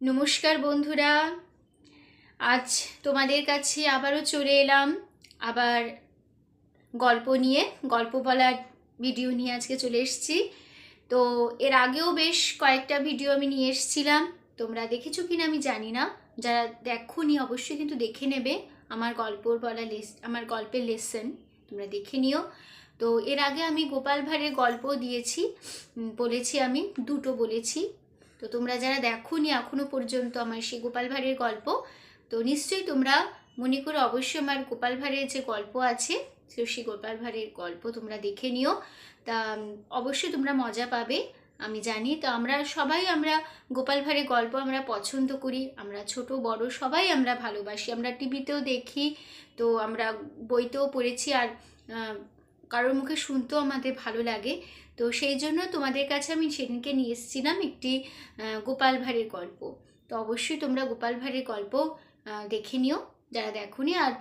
নমস্কার বন্ধুরা। আজ তোমাদের কাছে আবারও চলে এলাম আবার গল্প নিয়ে, গল্প বলার ভিডিও নিয়ে আজকে চলে এসেছি। তো এর আগেও বেশ কয়েকটা ভিডিও আমি নিয়ে এসেছিলাম। তোমরা দেখেছ কিনা আমি জানি না। যারা দেখোনি অবশ্যই কিন্তু দেখে নেবে আমার গল্পর বলা লেস আমার গল্পের লেসন তোমরা দেখে নিও। তো এর আগে আমি গোপাল ভাঁড়ের গল্প দিয়েছি। বলেছি আমি, দুটো বলেছি। তো তোমরা যারা দেখোনি এখনও পর্যন্ত আমার সেই গোপাল ভাঁড়ের গল্প, তো নিশ্চয়ই তোমরা মনে করে অবশ্যই আমার গোপাল ভাঁড়ের যে গল্প আছে সেই গোপাল ভাঁড়ের গল্প তোমরা দেখে নিও। তা অবশ্যই তোমরা মজা পাবে, আমি জানি। তো আমরা সবাই আমরা গোপাল ভাঁড়ের গল্প আমরা পছন্দ করি, আমরা ছোট, বড় সবাই আমরা ভালোবাসি। আমরা টিভিতেও দেখি, তো আমরা বইতেও পড়েছি আর কারোর মুখে শুনতেও আমাদের ভালো লাগে। তো সেই জন্য তোমাদের কাছে আমি সেদিনকে নিয়ে এসেছিলাম একটি গোপাল ভাঁড়ের গল্প। তো অবশ্যই তোমরা গোপাল ভাঁড়ের গল্প দেখে নিও যারা দেখোনি। আর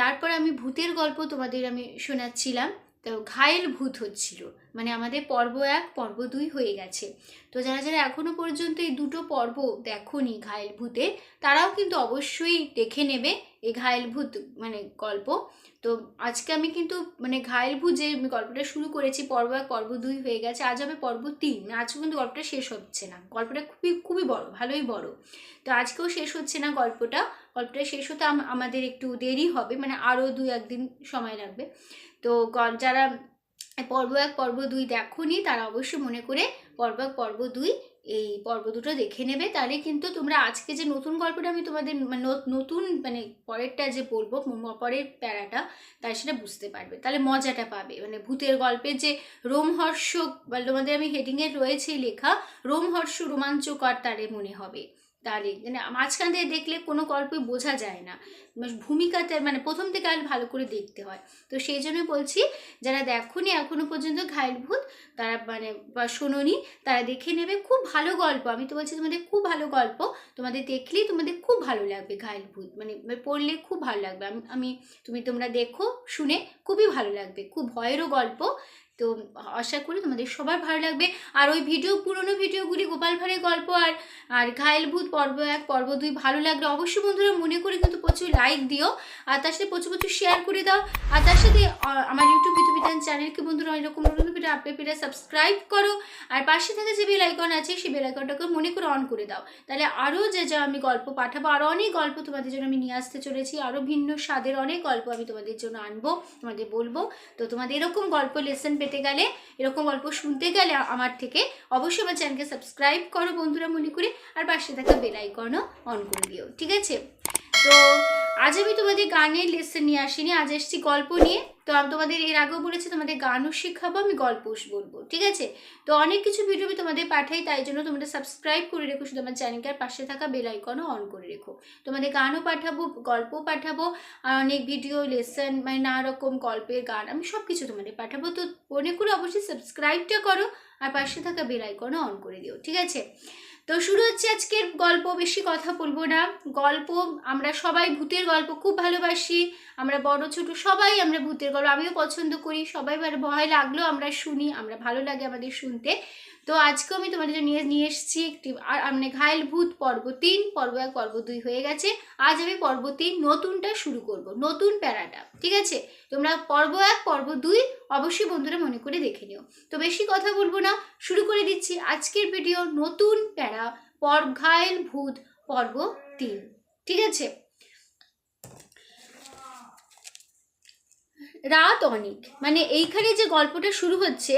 তারপর আমি ভূতের গল্প তোমাদের আমি শোনাচ্ছিলাম। তো ঘায়েল ভূত হচ্ছিল। মানে আমাদের পর্ব এক, পর্ব দুই হয়ে গেছে। তো যারা যারা এখনও পর্যন্ত এই দুটো পর্ব দেখোনি ঘায়েল ভূতে তারাও কিন্তু অবশ্যই দেখে নেবে। এই ঘায়েল ভূত মানে গল্প। তো আজকে আমি কিন্তু মানে ঘায়েল ভূত যে গল্পটা শুরু করেছি, পর্ব এক, পর্ব দুই হয়ে গেছে, আজ হবে পর্ব তিন। আজও কিন্তু গল্পটা শেষ হচ্ছে না। গল্পটা খুবই খুবই বড়, ভালোই বড়। তো আজকেও শেষ হচ্ছে না গল্পটা। গল্পটা শেষ হতে আম- আমাদের একটু দেরি হবে মানে আরও দুই একদিন সময় লাগবে। তো যারা পর্ব এক, পর্ব দুই দেখোনি, তারা অবশ্যই মনে করে পর্ব এক, পর্ব দুই এই পর্ব দুটো দেখে নেবে। তাহলে কিন্তু তোমরা আজকে যে নতুন গল্পটা আমি তোমাদের নতুন মানে পরেরটা যে বলব পরের প্যারাটা তাই সেটা বুঝতে পারবে। তাহলে মজাটা পাবে। মানে ভূতের গল্পের যে রোমহর্ষক বা তোমাদের আমি হেডিংয়ে রয়েছে লেখা, রোমহর্ষ রোমাঞ্চকর তারে মনে হবে। তাহলে মানে মাঝখান দিয়ে দেখলে কোনো গল্পই বোঝা যায় না। মানে ভূমিকাতে মানে প্রথম থেকে আর ভালো করে দেখতে হয়। তো সেই জন্য বলছি, যারা দেখোনি এখনও পর্যন্ত ঘায়েল ভূত, তারা মানে বা শোনোনি, তারা দেখে নেবে খুব ভালো গল্প। আমি তো বলছি তোমাদের খুব ভালো গল্প, তোমাদের দেখলেই তোমাদের খুব ভালো লাগবে ঘায়েল ভূত। মানে পড়লে খুব ভালো লাগবে। আমি আমি, তুমি তোমরা দেখো, শুনে খুবই ভালো লাগবে। খুব ভয়েরও গল্প। তো আশা করি তোমাদের সবার ভালো লাগবে। আর ওই ভিডিও, পুরনো ভিডিওগুলি গোপাল ভাঁড়ের গল্প আর আর ঘায়েল ভূত পর্ব এক পর্ব দুই ভালো লাগলে অবশ্যই বন্ধুরা মনে করে কিন্তু প্রচুর লাইক দিও। আর তার সাথে প্রচুর প্রচুর শেয়ার করে দাও। আর তার সাথে আমার ইউটিউব বিধান চ্যানেলকে বন্ধুরা এরকম নতুন ভিডিও আপডেট পেলে সাবস্ক্রাইব করো। আর পাশে থাকা যে বেল আইকন আছে, সেই বেল আইকনটাকে মনে করে অন করে দাও। তাহলে আরও যে যা আমি গল্প পাঠাবো আরও অনেক গল্প তোমাদের জন্য আমি নিয়ে আসতে চলেছি। আরও ভিন্ন স্বাদের অনেক গল্প আমি তোমাদের জন্য আনব, তোমাদের বলব। তো তোমাদের এরকম গল্প লেসন পেতে গেলে, এরকম গল্প শুনতে গেলে আমার থেকে অবশ্যই আমার চ্যানেলকে সাবস্ক্রাইব করো বন্ধুরা মনে করে, আর পাশে থাকা বেল আইকনও অন করে দিও, ঠিক আছে? তো আজ আমি তোমাদের গানের লেসন নিয়ে আসিনি, আজ এসছি গল্প নিয়ে। তো আমি তোমাদের এর আগেও বলেছি তোমাদের গানও শেখাবো, আমি গল্প বলব, ঠিক আছে? তো অনেক কিছু ভিডিও আমি তোমাদের পাঠাই, তাই জন্য তোমরা সাবস্ক্রাইব করে রেখো, শুধু আমার চ্যানেলকে আর পাশে থাকা বেল আইকনও অন করে রেখো। তোমাদের গানও পাঠাবো, গল্পও পাঠাবো, আর অনেক ভিডিও লেসন মানে নানা রকম গল্পের গান, আমি সব কিছু তোমাদের পাঠাবো। তো করে অবশ্যই সাবস্ক্রাইবটা করো, আর পাশে থাকা বেল আইকনও অন করে দিও, ঠিক আছে? তো শুরু হচ্ছে আজকের গল্প। বেশি কথা বলব না। গল্প, আমরা সবাই ভূতের গল্প খুব ভালোবাসি। আমরা বড়, ছোট, সবাই আমরা ভূতের গল্প। আমিও পছন্দ করি। সবাই ভালো ভয় লাগলেও আমরা শুনি, আমরা ভালো লাগে আমাদের শুনতে। তো আজকেও আমি তোমাদের জন্য নিয়ে নিয়ে এসেছি একটি আর মানে ঘায়েল ভূত পর্ব। তিন পর্ব এক পর্ব দুই হয়ে গেছে। আজ আমি পর্ব তিন নতুনটা শুরু করব, নতুন প্যারাটা, ঠিক আছে? তোমরা পর্ব এক, পর্ব দুই অবশ্যই বন্ধুরা মনে করে দেখে নিও। তো বেশি কথা বলব না, শুরু করে দিচ্ছি আজকের ভিডিও নতুন প্যারা পর ঘায়ল ভূত পর্ব তিন, ঠিক আছে? রাত অনেক মানে এইখানে যে গল্পটা শুরু হচ্ছে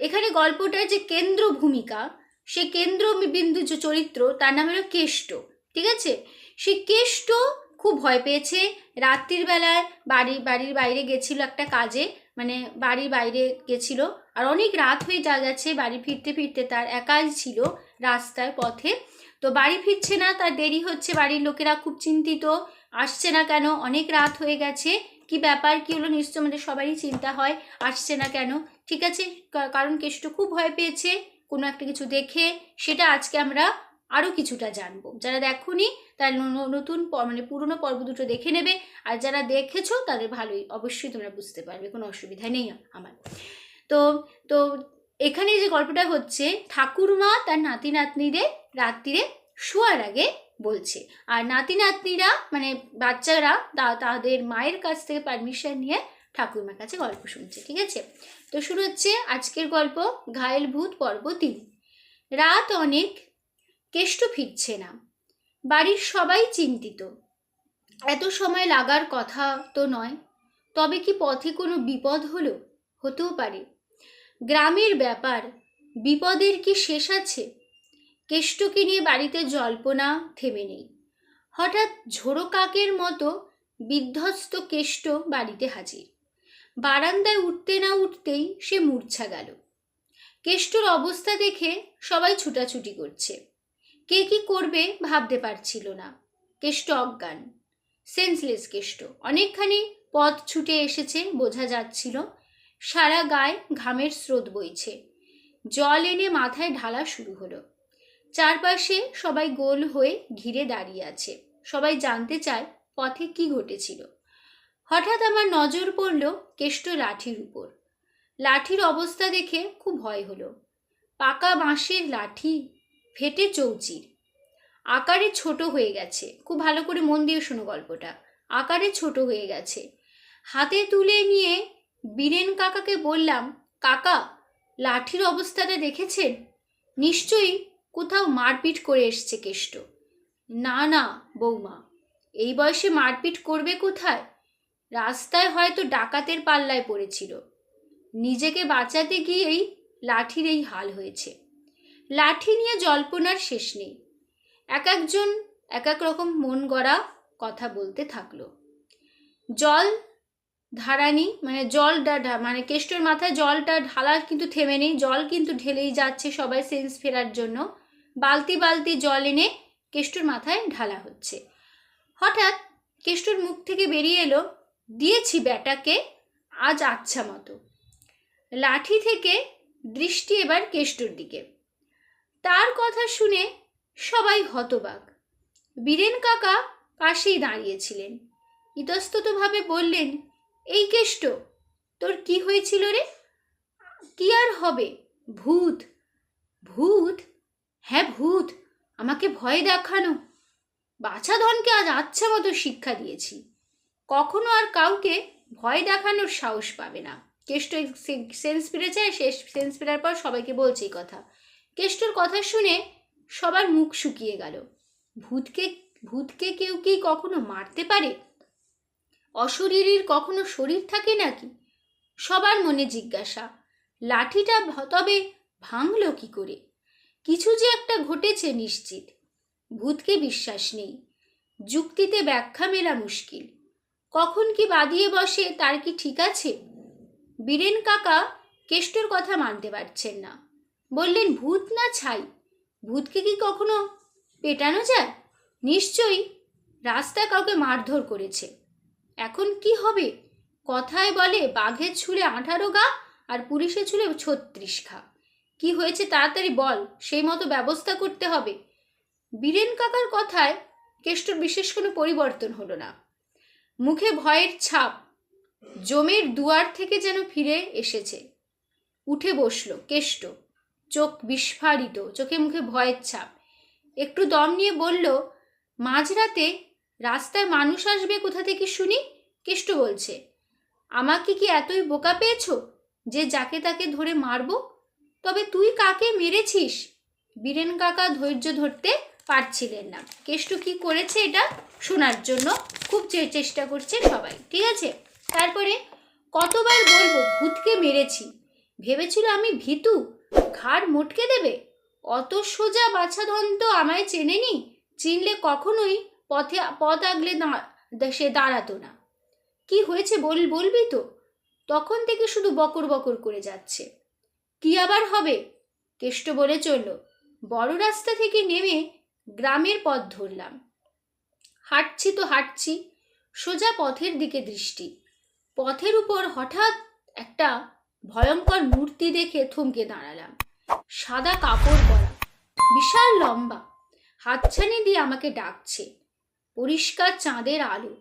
এখানে গল্পটার যে কেন্দ্র ভূমিকা, সে কেন্দ্র বিন্দু যে চরিত্র, তার নাম হলো কেষ্ট, ঠিক আছে? সে কেষ্ট খুব ভয় পেয়েছে। রাত্রির বেলায় বাড়ি, বাড়ির বাইরে গেছিল একটা কাজে মানে বাড়ির বাইরে গেছিল। আর অনেক রাত হয়ে যা গেছে, বাড়ি ফিরতে ফিরতে তার একাই ছিল রাস্তায় পথে। তো বাড়ি ফিরছে না, তার দেরি হচ্ছে, বাড়ির লোকেরা খুব চিন্তিত, আসছে না কেন? অনেক রাত হয়ে গেছে। কি ব্যাপার, কি হলো? নিশ্চয় আমাদের সবারই চিন্তা হয়, আসছে না কেন? ঠিক আছে? কারণ কেষ্ট খুব ভয় পেয়েছে, কোনো একটা কিছু দেখে। সেটা আজকে আমরা আরও কিছুটা জানব। যারা দেখোনি, তার নতুন মানে পুরনো পর্ব দুটো দেখে নেবে। আর যারা দেখেছ, তাদের ভালোই, অবশ্যই তোমরা বুঝতে পারবে, কোনো অসুবিধা নেই আমার। তো তো এখানে যে গল্পটা হচ্ছে, ঠাকুরমা তার নাতি নাতনিদের রাত্রিরে শোয়ার আগে বলছে। আর নাতি নাতনিরা মানে বাচ্চারা তা- তাদের মায়ের কাছ থেকে পারমিশন নিয়ে ঠাকুরমার কাছে গল্প শুনছে, ঠিক আছে? তো শুরু হচ্ছে আজকের গল্প, ঘায়েল ভূত পর্ব তিন। রাত অনেক, কেষ্ট ফিরছে না। বাড়ির সবাই চিন্তিত। এত সময় লাগার কথা তো নয়, তবে কি পথে কোনো বিপদ হলো? হতেও পারে। গ্রামের ব্যাপার, বিপদের কি শেষ আছে? কেষ্টকে নিয়ে বাড়িতে জল্পনা থেমে নেই। হঠাৎ ঝোড়ো কাকের মতো বিধ্বস্ত কেষ্ট বাড়িতে হাজির। বারান্দায় উঠতে না উঠতেই সে মূর্ছা গেল। কেষ্টর অবস্থা দেখে সবাই ছুটাছুটি করছে। কে কি করবে ভাবতে পারছিল না। কেষ্ট অজ্ঞান সেন্সলেস কেষ্ট। অনেকখানি পথ ছুটে এসেছে বোঝা যাচ্ছিল, সারা গায়ে ঘামের স্রোত বইছে। জল এনে মাথায় ঢালা শুরু হলো। চারপাশে সবাই গোল হয়ে ঘিরে দাঁড়িয়ে আছে। সবাই জানতে চায় পথে কি ঘটেছিল। হঠাৎ আমার নজর পড়ল কেষ্ট লাঠির উপর। লাঠির অবস্থা দেখে খুব ভয় হলো। পাকা বাঁশের লাঠি, ফেটে চৌচির। আকারে ছোট হয়ে গেছে। খুব ভালো করে মন দিয়ে শোনো গল্পটা। আকারে ছোট হয়ে গেছে। হাতে তুলে নিয়ে বীরেন কাকাকে বললাম, কাকা, লাঠির অবস্থাটা দেখেছেন? নিশ্চয়ই কোথাও মারপিট করে এসছে কেষ্ট। না না, বৌমা, এই বয়সে মারপিট করবে কোথায়? রাস্তায় হয়তো ডাকাতের পাল্লায় পড়েছিল। নিজেকে বাঁচাতে গিয়েই লাঠির এই হাল হয়েছে। লাঠি নিয়ে জল্পনার শেষ নেই। এক একজন, এক এক রকম মন গড়া কথা বলতে থাকল। জল ধারানি মানে জলটা মানে কেষ্টর মাথায় জলটা ঢালা কিন্তু থেমে নেই। জল কিন্তু ঢেলেই যাচ্ছে সবাই সেন্স ফেরার জন্য। বালতি বালতি জল এনে কেষ্টর মাথায় ঢালা হচ্ছে। হঠাৎ কেষ্টর মুখ থেকে বেরিয়ে এলো, দিয়েছি ব্যাটাকে আজ আচ্ছা মতো। লাঠি থেকে দৃষ্টি এবার কেষ্টর দিকে। তার কথা শুনে সবাই হতবাক। বীরেন কাকা পাশেই দাঁড়িয়েছিলেন। ইতস্ততভাবে বললেন, এই কেষ্ট, তোর কি হয়েছিল রে? কি আর হবে? ভূত ভূত হ্যাঁ ভূত, আমাকে ভয় দেখানো। বাছাধনকে আজ আচ্ছা মতো শিক্ষা দিয়েছি। কখনো আর কাউকে ভয় দেখানোর সাহস পাবে না। কেষ্ট সেন্স ফিরেছে শেষ সেন্স ফেরার পর সবাইকে বলছে এই কথা। কেষ্টর কথা শুনে সবার মুখ শুকিয়ে গেল। ভূতকে ভূতকে কেউ কি কখনো মারতে পারে? অশরীরীর কখনো শরীর থাকে নাকি? সবার মনে জিজ্ঞাসা। লাঠিটা তবে ভাঙল কি করে? কিছু যে একটা ঘটেছে নিশ্চিত। ভূতকে বিশ্বাস নেই। যুক্তিতে ব্যাখ্যা মেলা মুশকিল। কখন কি বাদিয়ে বসে, তার কি ঠিক আছে? বীরেন কাকা কেষ্টর কথা মানতে পারছেন না। বললেন, ভূত না ছাই? ভূতকে কি কখনো পেটানো যায়? নিশ্চয়ই। রাস্তায় কাউকে মারধর করেছে। এখন কি হবে? কথায় বলে বাঘের ছুলে আঠারো গা আর পুলিশে ছুলে ছত্রিশ খা। কি হয়েছে তাড়াতাড়ি বল, সেই মতো ব্যবস্থা করতে হবে। বীরেন কাকার কথায় কেষ্টর বিশেষ কোনো পরিবর্তন হলো না। মুখে ভয়ের ছাপ, জমের দুয়ার থেকে যেন ফিরে এসেছে। উঠে বসল কেষ্ট, চোখ বিস্ফারিত, চোখে মুখে ভয়ের ছাপ। একটু দম নিয়ে বলল, মাঝরাতে রাস্তায় মানুষ আসবে কোথা থেকে শুনি? কেষ্ট বলছে, আমাকে কি এতই বোকা পেয়েছ যে যাকে তাকে ধরে মারবো? তবে তুই কাকে মেরেছিস? বীরেন কাকা ধৈর্য ধরতে পারছিলেন না। কেষ্ট কি করেছে এটা শোনার জন্য খুব চেষ্টা করছে সবাই, ঠিক আছে? তারপরে কতবার বলব, ভূতকে মেরেছি। ভেবেছিল আমি ভীতু? ঘাড় মোটকে দেবে? অত সোজা বাছাধন তো আমায় চেনেনি? চিনলে কখনোই পথে পথ আগলে সে দাঁড়াতো না। কি হয়েছে বল বলবি তো? তখন থেকে শুধু বকর বকর করে যাচ্ছে। কি আবার হবে? কেষ্ট বলে চলল। বড় রাস্তা থেকে নেমে গ্রামের পথ ধরলাম। হাঁটছি তো হাঁটছি, সোজা পথের দিকে দৃষ্টি। পথের উপর হঠাৎ একটা ভয়ঙ্কর মূর্তি দেখে থমকে দাঁড়ালাম। সাদা কাপড় পরা, বিশাল লম্বা, হাতছানি দিয়ে আমাকে ডাকছে। পরিষ্কার চাঁদের আলো।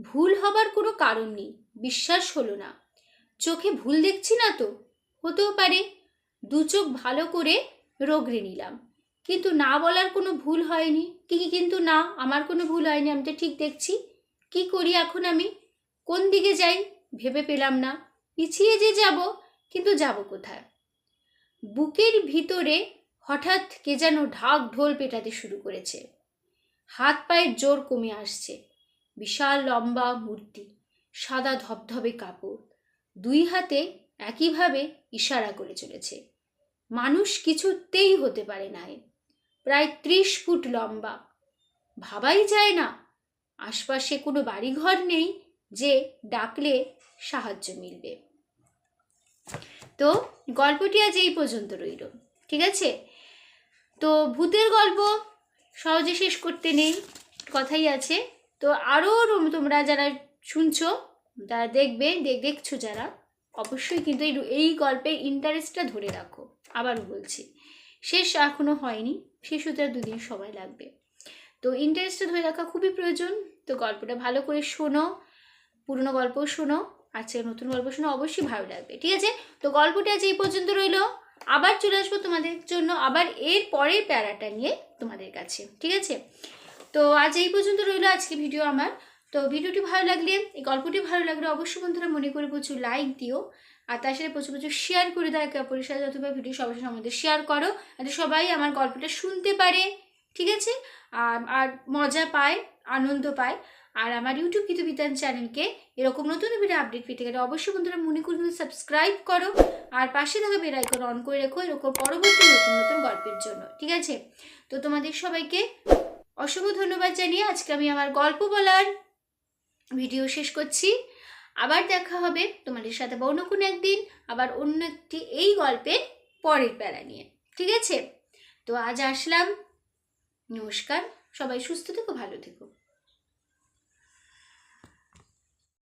ভুল হবার কোনো কারণ নেই, বিশ্বাস হলো না। চোখে ভুল দেখছি না তো? হতেও পারে। দু চোখ ভালো করে রোগড়ে নিলাম। কিন্তু না বলার কোনো ভুল হয়নি। কি কিন্তু না, আমার কোনো ভুল হয়নি, আমি তো ঠিক দেখছি। কি করি এখন আমি? কোন দিকে যাই? ভেবে পেলাম না। পিছিয়ে যে যাব, কিন্তু যাব কোথায়? বুকের ভিতরে হঠাৎ কে যেন ঢাক ঢোল পেটাতে শুরু করেছে। হাত পায়ের জোর কমে আসছে। বিশাল লম্বা মূর্তি, সাদা ধবধবে কাপড়। দুই হাতে একইভাবে ইশারা করে চলেছে। মানুষ কিছুতেই হতে পারে না প্রায় ত্রিশ ফুট লম্বা। ভাবাই যায় না। আশপাশে কোনো বাড়িঘর নেই যে ডাকলে সাহায্য মিলবে। তো গল্পটি আজ এই পর্যন্ত রইল। ঠিক আছে? তো ভূতের গল্প সহজে শেষ করতে নেই। কথাই আছে। তো আরও তোমরা যারা শুনছো যারা দেখবে, দেখ, দেখছ যারা অবশ্যই কিন্তু এই এই গল্পের ইন্টারেস্টটা ধরে রাখো। আবারও বলছি, শেষ এখনও হয়নি শেষ হতে দুদিন সময় লাগবে। তো ইন্টারেস্টটা ধরে রাখা খুবই প্রয়োজন। তো গল্পটা ভালো করে শোনো, পুরনো গল্প শোনো, আজকে নতুন গল্প শোনো অবশ্যই ভালো লাগবে, ঠিক আছে? তো গল্পটা আজ এই পর্যন্ত রইল। আবার চলে আসব তোমাদের জন্য, আবার এর পরের প্যারাটা নিয়ে তোমাদের কাছে, ঠিক আছে? তো আজ এই পর্যন্ত রইল আজকে ভিডিও আমার। তো ভিডিওটি ভালো লাগলে, এই গল্পটি ভালো লাগলে অবশ্যই বন্ধুরা মনে করে প্রচুর লাইক দিও। আর তার সাথে প্রচুর প্রচুর শেয়ার করে দাও একে অপরের সাথে অথবা ভিডিও সবার আমাদের শেয়ার করো, যাতে সবাই আমার গল্পটা শুনতে পারে, ঠিক আছে? আর আর মজা পায়, আনন্দ পায়। আর আমার ইউটিউব কিন্তু বিতান চ্যানেলকে এরকম নতুন ভিডিও আপডেট পেতে গেলে অবশ্যই বন্ধুরা মনে করে সাবস্ক্রাইব করো। আর পাশে থাকা বেল আইকন অন করে রেখো, এরকম পরবর্তী নতুন নতুন গল্পের জন্য, ঠিক আছে? তো তোমাদের সবাইকে অসংখ্য ধন্যবাদ জানিয়ে আজকে আমি আমার গল্প বলার ভিডিও শেষ করছি। আবার দেখা হবে তোমাদের সাথে অন্য কোনো একদিন, আবার অন্য একটি এই গল্পের পরের বেলা নিয়ে। ঠিক আছে? তো আজ আসলাম। নমস্কার। সবাই সুস্থ থেকো, ভালো থেকো।